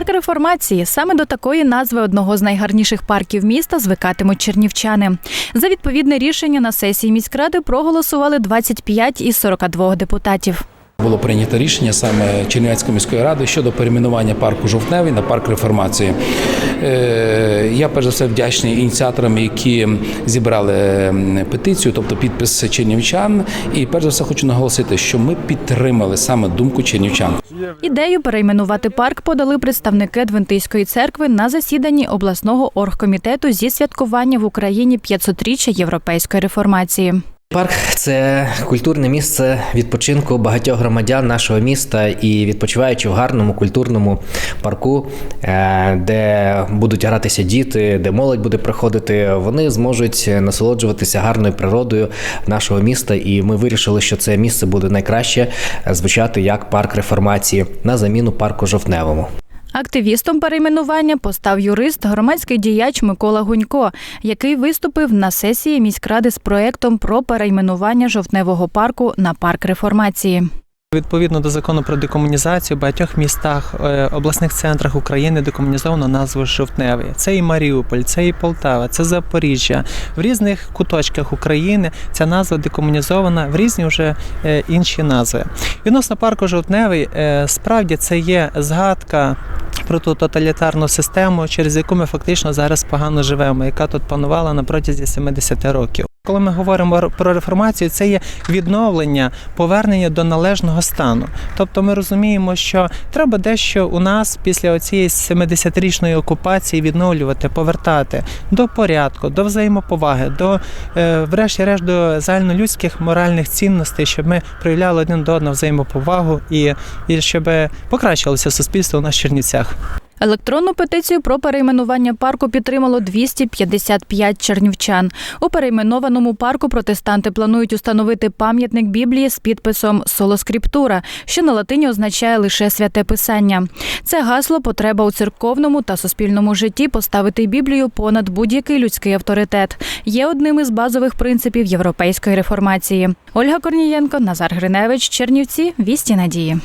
Парк реформації саме до такої назви одного з найгарніших парків міста звикатимуть чернівчани. За відповідне рішення на сесії міськради проголосували 25 із 42 депутатів. Було прийнято рішення саме Чернівецької міської ради щодо перейменування парку Жовтневий на парк реформації. Е, Я перш за все вдячний ініціаторам, які зібрали петицію, тобто підпис чернівчан. І перш за все хочу наголосити, що ми підтримали саме думку чернівчан. Ідею перейменувати парк подали представники Адвентистської церкви на засіданні обласного оргкомітету зі святкування в Україні 500-річчя європейської реформації. Парк це культурне місце відпочинку багатьох громадян нашого міста і відпочиваючи в гарному культурному парку, е, де будуть гратися діти, де молодь буде приходити, вони зможуть насолоджуватися гарною природою нашого міста. І ми вирішили, що це місце буде найкраще звучати як парк реформації на заміну парку жовтневому. Активістом перейменування постав юрист, громадський діяч Микола Гунько, який виступив на сесії міськради з проектом про перейменування жовтневого парку на парк реформації. Відповідно до закону про декомунізацію, в багатьох містах, е, обласних центрах України декомунізовано назву Жовтневий. Це і Маріуполь, це і Полтава, це Запоріжжя. В різних куточках України ця назва декомунізована в різні вже е, інші назви. Відносно парку Жовтневий, е, справді це є згадка. Про ту тоталітарну систему, через яку ми фактично зараз погано живемо, яка тут панувала на протязі 70 років. Коли ми говоримо про реформацію, це є відновлення, повернення до належного стану. Тобто ми розуміємо, що треба дещо у нас після цієї 70-річної окупації відновлювати, повертати до порядку, до взаємоповаги, до, е, врешті-решт, до загальнолюдських моральних цінностей, щоб ми проявляли один до одного взаємоповагу і, і щоб покращилося суспільство у нас в Чернівцях. Електронну петицію про перейменування парку підтримало 255 чернівчан. У перейменованому парку протестанти планують установити пам'ятник Біблії з підписом Солоскриптура, що на латині означає лише святе писання. Це гасло потреба у церковному та суспільному житті поставити Біблію понад будь-який людський авторитет. Є одним із базових принципів європейської реформації. Ольга Корнієнко, Назар Гриневич, Чернівці, Вісті Надії.